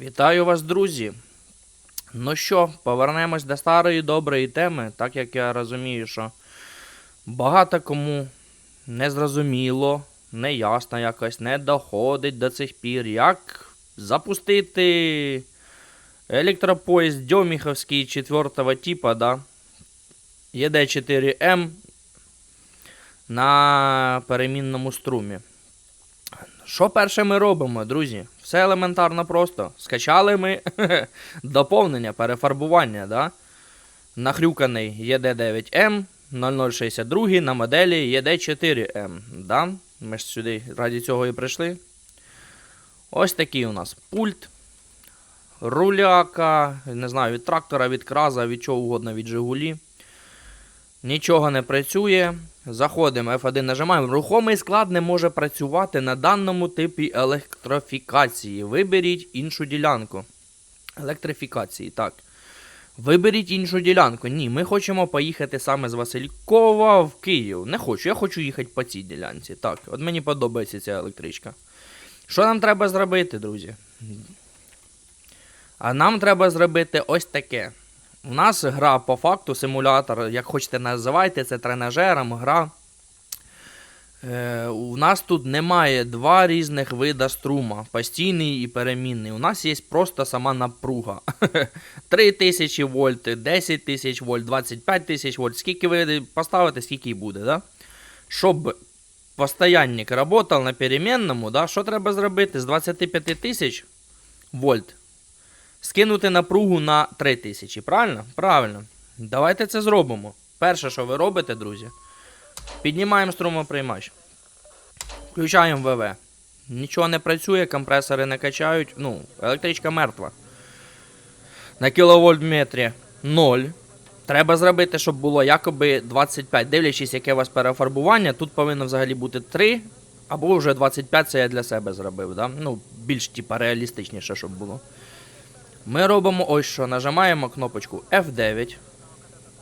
Вітаю вас, друзі. Ну що, повернемось до старої доброї теми, так як я розумію, що багато кому не зрозуміло, не якось, не доходить до цих пір, як запустити електропоїзд Дьоміховський 4 типа, да? ЕД4М на перемінному струмі. Що перше ми робимо, друзі? Все елементарно просто. Скачали ми доповнення, перефарбування, да? Нахрюканий ED9M 0062 на моделі ED4M. Да? Ми ж сюди раді цього і прийшли. Ось такий у нас пульт. Руляка, не знаю, від трактора, від краза, від чого угодно, від Жигулі. Нічого не працює. Заходимо F1 нажимаємо. Рухомий склад не може працювати на даному типі електрифікації. Виберіть іншу ділянку. Електрифікації, так. Виберіть іншу ділянку. Ні, ми хочемо поїхати саме з Василькова в Київ. Не хочу, я хочу їхати по цій ділянці. Так, от мені подобається ця електричка. Що нам треба зробити, друзі? А нам треба зробити ось таке. У нас гра по факту, симулятор, як хочете називайте, це тренажером, гра. Е, у нас тут немає два різних вида струма, постійний і перемінний. У нас є просто сама напруга. 3000 вольт, 10 тисяч вольт, 25 тисяч вольт. Скільки ви поставите, скільки і буде, да? Щоб постоянник працював на перемінному, да? що треба зробити? З 25 тисяч вольт скинути напругу на 3000, правильно? Правильно. Давайте це зробимо. Перше, що ви робите, друзі, піднімаємо струмоприймач. Включаємо ВВ. Нічого не працює, компресори не качають. Ну, електричка мертва. На кіловольтметрі 0. Треба зробити, щоб було якоби 25. Дивлячись, яке у вас перефарбування, тут повинно взагалі бути 3. Або вже 25 це я для себе зробив. Да? Ну, більш типа реалістичніше, щоб було. Ми робимо ось що. Нажимаємо кнопочку F9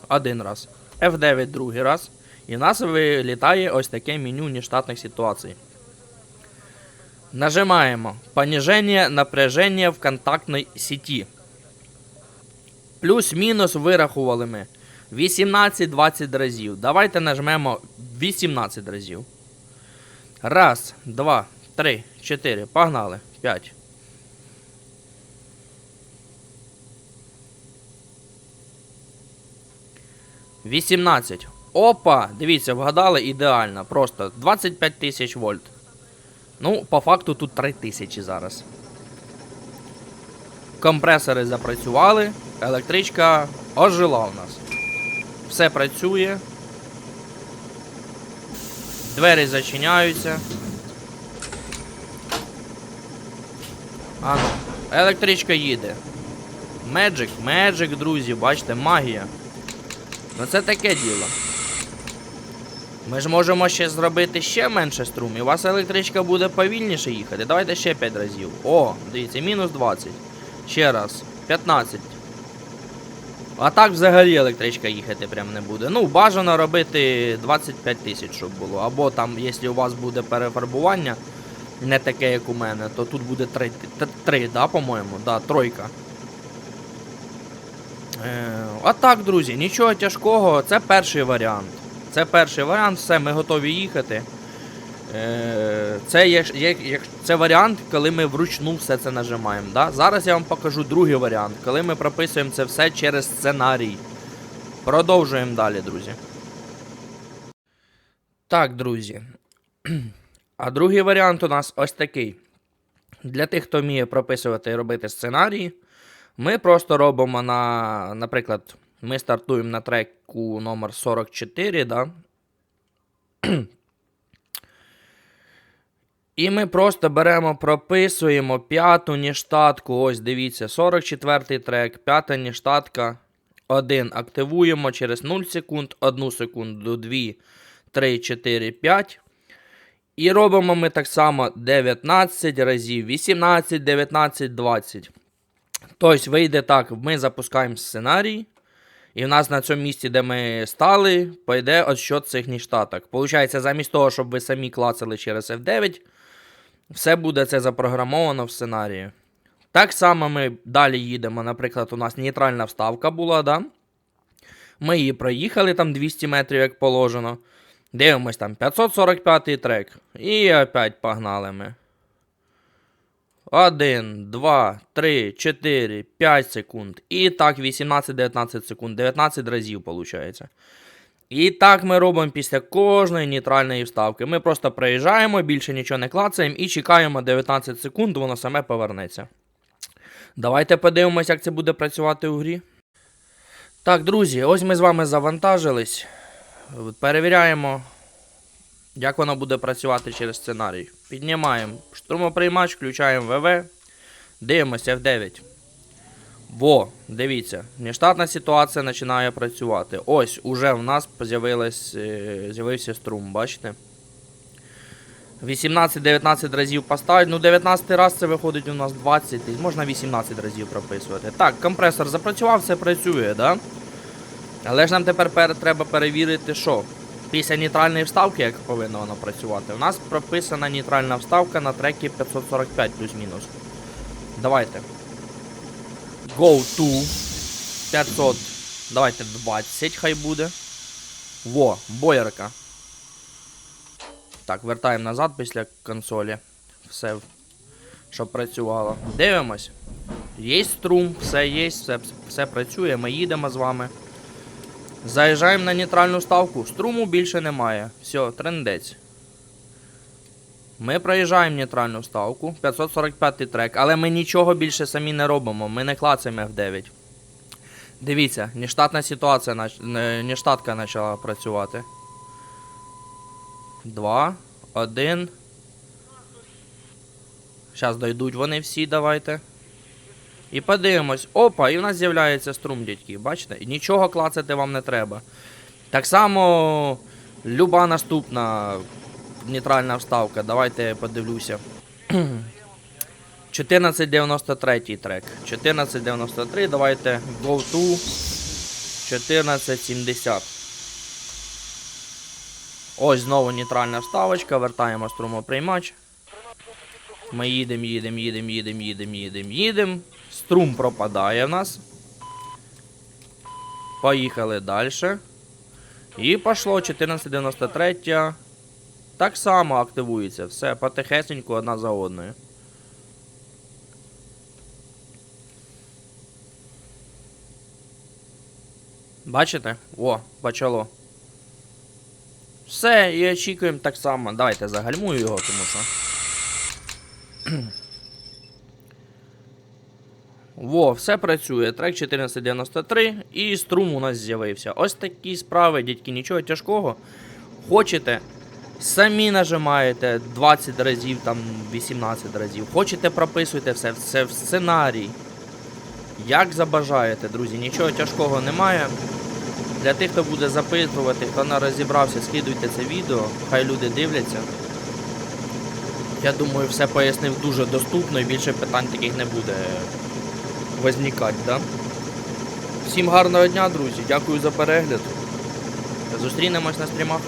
один раз, F9 другий раз. І в нас вилітає ось таке меню нештатних ситуацій. Нажимаємо понижение напряження в контактній сеті. Плюс-мінус вирахували ми 18-20 разів. Давайте нажмемо 18 разів. Раз, два, три, чотири. Погнали. П'ять. Вісімнадцять. Опа! Дивіться, вгадали ідеально. Просто 25 тисяч вольт. Ну, по факту тут 3 тисячі зараз. Компресори запрацювали. Електричка ожила у нас. Все працює. Двері зачиняються. Ану, електричка їде. Меджик, меджик, друзі, бачите, магія. Ну це таке діло. Ми ж можемо ще зробити ще менше струм, і у вас електричка буде повільніше їхати. Давайте ще 5 разів. О, дивіться, мінус 20. Ще раз. 15. А так взагалі електричка їхати прям не буде. Ну, бажано робити 25 тисяч, щоб було. Або там, якщо у вас буде перефарбування, не таке, як у мене, то тут буде 3, 3 да, по-моєму? Да, тройка. Е, а так, друзі, нічого тяжкого, це перший варіант. Це перший варіант, все, ми готові їхати. Е, це, є, є, це варіант, коли ми вручну все це нажимаємо. Да? Зараз я вам покажу другий варіант, коли ми прописуємо це все через сценарій. Продовжуємо далі, друзі. Так, друзі. А другий варіант у нас ось такий. Для тих, хто вміє прописувати і робити сценарії. Ми просто робимо на, наприклад, ми стартуємо на треку номер 44, да? І ми просто беремо, прописуємо п'яту ніштатку. Ось дивіться, 44 трек, п'ята ніштатка. 1. Активуємо через 0 секунд, 1 секунду, 2, 3, 4, 5. І робимо ми так само 19 разів, 18, 19, 20. Тобто, вийде так, ми запускаємо сценарій, і в нас на цьому місці, де ми стали, пойде отсчет цих ніштаток. Получається, замість того, щоб ви самі клацали через F9, все буде це запрограмовано в сценарії. Так само ми далі їдемо. Наприклад, у нас нейтральна вставка була, да? Ми її проїхали там 200 метрів, як положено. Дивимось там 545 трек. І опять погнали ми. 1, 2, 3, 4, 5 секунд. І так 18-19 секунд. 19 разів, виходить. І так ми робимо після кожної нейтральної вставки. Ми просто проїжджаємо, більше нічого не клацаємо і чекаємо 19 секунд, воно саме повернеться. Давайте подивимось, як це буде працювати у грі. Так, друзі, ось ми з вами завантажились. Перевіряємо, як воно буде працювати через сценарій. Піднімаємо штурмоприймач, включаємо ВВ, дивимося F9. Во, дивіться, нештатна ситуація починає працювати. Ось, уже в нас е, з'явився струм, бачите? 18-19 разів поставити. Ну, 19 раз це виходить у нас 20, можна 18 разів прописувати. Так, компресор запрацював, все працює, да? Але ж нам тепер треба перевірити, що після нейтральної вставки, як повинно воно працювати, у нас прописана нейтральна вставка на трекі 545 плюс-мінус. Давайте. Go to 500. Давайте 20 хай буде. Во, боярка. Так, вертаємо назад після консолі. Все, щоб працювало. Дивимось. Є струм, все є, все, все працює, ми їдемо з вами. Заїжджаємо на нейтральну ставку. Струму більше немає. Все, трендець. Ми проїжджаємо нейтральну ставку. 545 трек, але ми нічого більше самі не робимо. Ми не клацаємо F9. Дивіться, нештатна ситуація, нештатка почала працювати. Два, один. Зараз дойдуть вони всі, давайте. І подивимось. Опа, і в нас з'являється струм, дядьки. Бачите? І нічого клацати вам не треба. Так само люба наступна нейтральна вставка. Давайте я подивлюся. 1493 трек. 1493, давайте go to 1470. Ось знову нейтральна вставочка, вертаємо струмоприймач. Ми їдемо, їдемо, їдемо, їдемо, їдемо, їдемо, їдемо. Струм пропадає в нас. Поїхали далі. І пішло 1493. Так само активується. Все, потихесеньку одна за одною. Бачите? О, почало. Все, і очікуємо так само. Давайте загальмую його, тому що. Во, все працює. Трек 1493 і струм у нас з'явився. Ось такі справи, дядьки, нічого тяжкого. Хочете, самі нажимаєте 20 разів, там 18 разів. Хочете, прописуйте все, все в сценарій. Як забажаєте, друзі, нічого тяжкого немає. Для тих, хто буде запитувати, хто не розібрався, скидуйте це відео, хай люди дивляться. Я думаю, все пояснив дуже доступно і більше питань таких не буде возникати, да? Всім гарного дня, друзі. Дякую за перегляд. Зустрінемось на стрімах.